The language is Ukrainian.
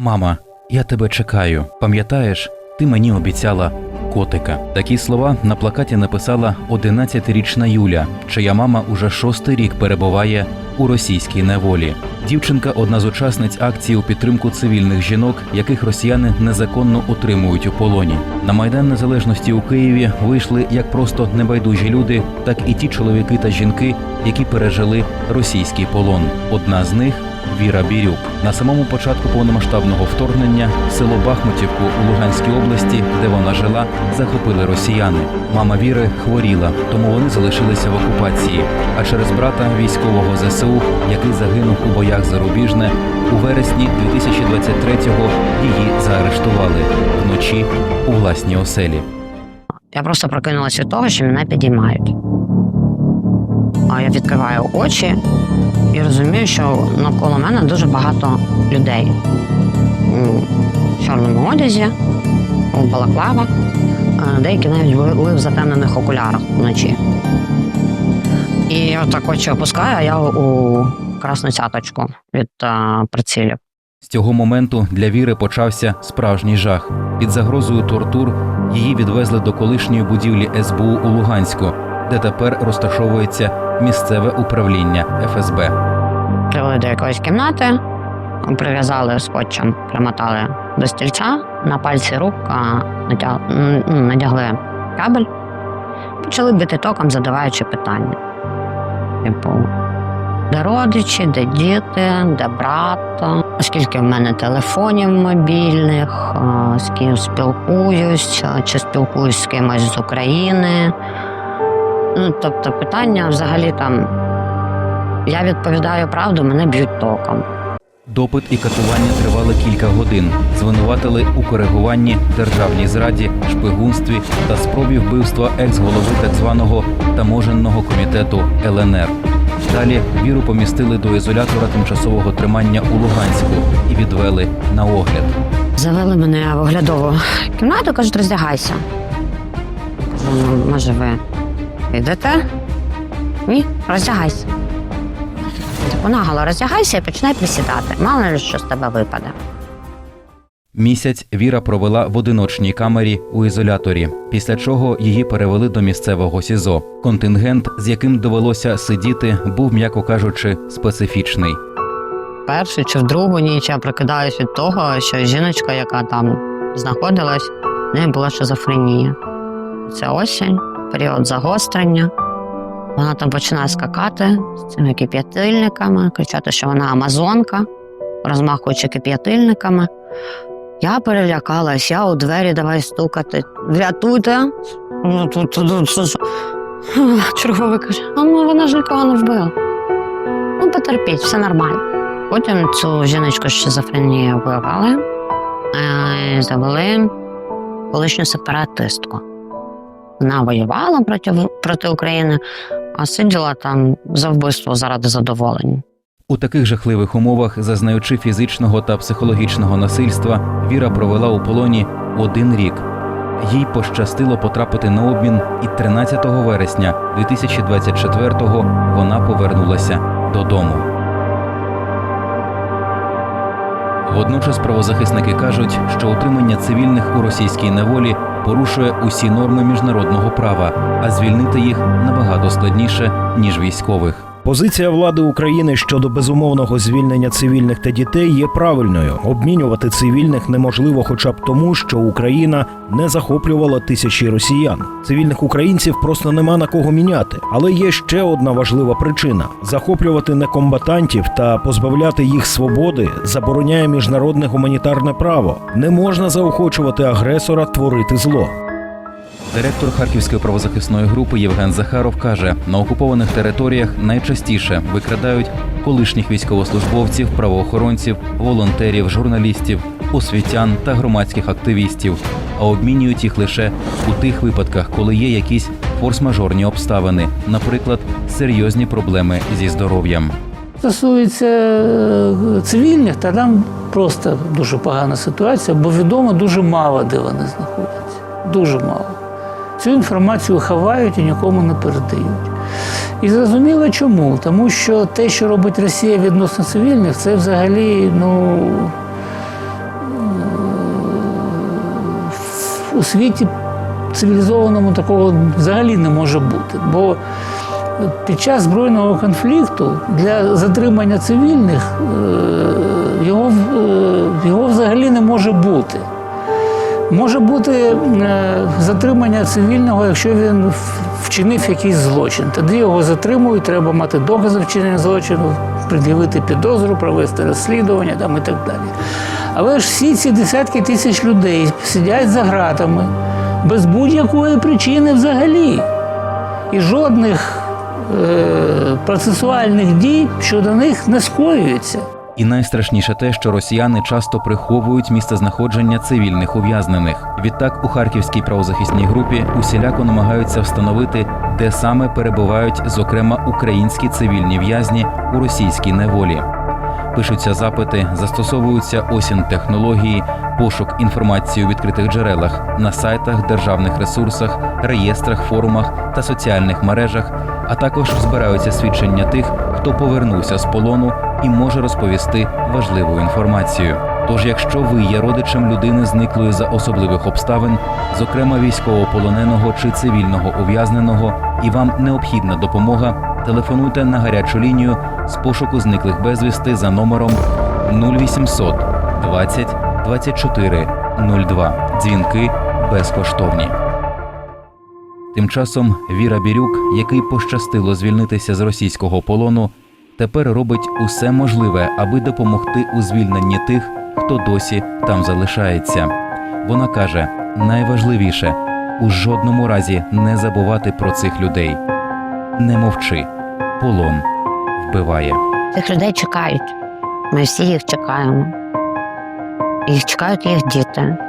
Мама, я тебе чекаю. Пам'ятаєш, ти мені обіцяла котика. Такі слова на плакаті написала 11-річна Юля, чия мама уже шостий рік перебуває у російській неволі. Дівчинка одна з учасниць акції у підтримку цивільних жінок, яких росіяни незаконно утримують у полоні. На майдан незалежності у Києві вийшли як просто небайдужі люди, так і ті чоловіки та жінки, які пережили російський полон. Одна з них Віра Бірюк. На самому початку повномасштабного вторгнення село Бахмутівку у Луганській області, де вона жила, захопили росіяни. Мама Віри хворіла, тому вони залишилися в окупації. А через брата військового ЗСУ, який загинув у боях за Рубіжне, у вересні 2023-го її заарештували вночі у власній оселі. Я просто прокинулася від того, що мене підіймають. А я відкриваю очі і розумію, що навколо мене дуже багато людей у чорному одязі, у балаклавах, деякі навіть були в затемнених окулярах вночі. І я так очі опускаю, а я у красну цяточку від а, прицілів. З цього моменту для Віри почався справжній жах. Під загрозою тортур її відвезли до колишньої будівлі СБУ у Луганську, де тепер розташовується місцеве управління ФСБ. Привели до якоїсь кімнати, прив'язали скотчем, примотали до стільця, на пальці рук надягли кабель, почали бити током, задаваючи питання. Типу, де родичі, де діти, де брат, скільки в мене телефонів мобільних, з ким спілкуюсь, чи спілкуюсь з кимось з України. Ну, тобто питання взагалі там я відповідаю правду, мене б'ють током. Допит і катування тривали кілька годин. Звинуватили у коригуванні, державній зраді, шпигунстві та спробі вбивства екс-голови так званого таможенного комітету ЛНР. Далі віру помістили до ізолятора тимчасового тримання у Луганську і відвели на огляд. Завели мене в оглядову кімнату, кажуть, роздягайся. Кажу, ну, може, ви йдете? Ні, роздягайся. Типу, наголо роздягайся і починай присідати. Мало ли що з тебе випаде. Місяць Віра провела в одиночній камері у ізоляторі, після чого її перевели до місцевого СІЗО. Контингент, з яким довелося сидіти, був, м'яко кажучи, специфічний. першу чи в другу ніч я прокидаюсь від того, що жіночка, яка там знаходилась, в неї була шизофренія. Це осінь, період загострення. Вона там починає скакати з цими кип'ятильниками, кричати, що вона амазонка, розмахуючи кип'ятильниками. Я перелякалась, я у двері давай стукати. Врятуйте. Ну. Черговий каже, ну вона ж нікого не вбила. Ну, потерпіть, все нормально. Потім цю жіночку з шизофренією вивели е, завели колишню сепаратистку. Вона воювала проти, проти України, а сиділа там за вбивство заради задоволення. У таких жахливих умовах, зазнаючи фізичного та психологічного насильства, Віра провела у полоні один рік. Їй пощастило потрапити на обмін, і 13 вересня 2024-го вона повернулася додому. Водночас правозахисники кажуть, що утримання цивільних у російській неволі порушує усі норми міжнародного права, а звільнити їх набагато складніше ніж військових. Позиція влади України щодо безумовного звільнення цивільних та дітей є правильною. Обмінювати цивільних неможливо, хоча б тому, що Україна не захоплювала тисячі росіян. Цивільних українців просто нема на кого міняти. Але є ще одна важлива причина: захоплювати некомбатантів та позбавляти їх свободи забороняє міжнародне гуманітарне право. Не можна заохочувати агресора творити зло. Директор Харківської правозахисної групи Євген Захаров каже: на окупованих територіях найчастіше викрадають колишніх військовослужбовців, правоохоронців, волонтерів, журналістів, освітян та громадських активістів, а обмінюють їх лише у тих випадках, коли є якісь форс-мажорні обставини, наприклад, серйозні проблеми зі здоров'ям. Стосується е, цивільних, та там просто дуже погана ситуація, бо відомо дуже мало, де вони знаходяться. Дуже мало. Цю інформацію ховають і нікому не передають. І зрозуміло чому? Тому що те, що робить Росія відносно цивільних, це взагалі ну, у світі цивілізованому такого взагалі не може бути. Бо під час збройного конфлікту для затримання цивільних е, його, е, його взагалі не може бути. Може бути е, затримання цивільного, якщо він вчинив якийсь злочин. Тоді його затримують, треба мати докази вчинення злочину, пред'явити підозру, провести розслідування там, і так далі. Але ж всі ці десятки тисяч людей сидять за ґратами без будь-якої причини взагалі. І жодних е, процесуальних дій щодо них не скоюється. І найстрашніше те, що росіяни часто приховують місцезнаходження цивільних ув'язнених. Відтак, у харківській правозахисній групі усіляко намагаються встановити, де саме перебувають, зокрема, українські цивільні в'язні у російській неволі. Пишуться запити, застосовуються осін технології, пошук інформації у відкритих джерелах на сайтах, державних ресурсах, реєстрах, форумах та соціальних мережах, а також збираються свідчення тих, хто повернувся з полону і може розповісти важливу інформацію. Тож, якщо ви є родичем людини, зниклої за особливих обставин, зокрема військовополоненого чи цивільного ув'язненого, і вам необхідна допомога, телефонуйте на гарячу лінію з пошуку зниклих безвісти за номером 0800 20 24 02. Дзвінки безкоштовні. Тим часом Віра Бірюк, який пощастило звільнитися з російського полону, тепер робить усе можливе, аби допомогти у звільненні тих, хто досі там залишається. Вона каже: найважливіше у жодному разі не забувати про цих людей. Не мовчи, полон вбиває. Цих людей чекають. Ми всі їх чекаємо. Їх чекають їх діти.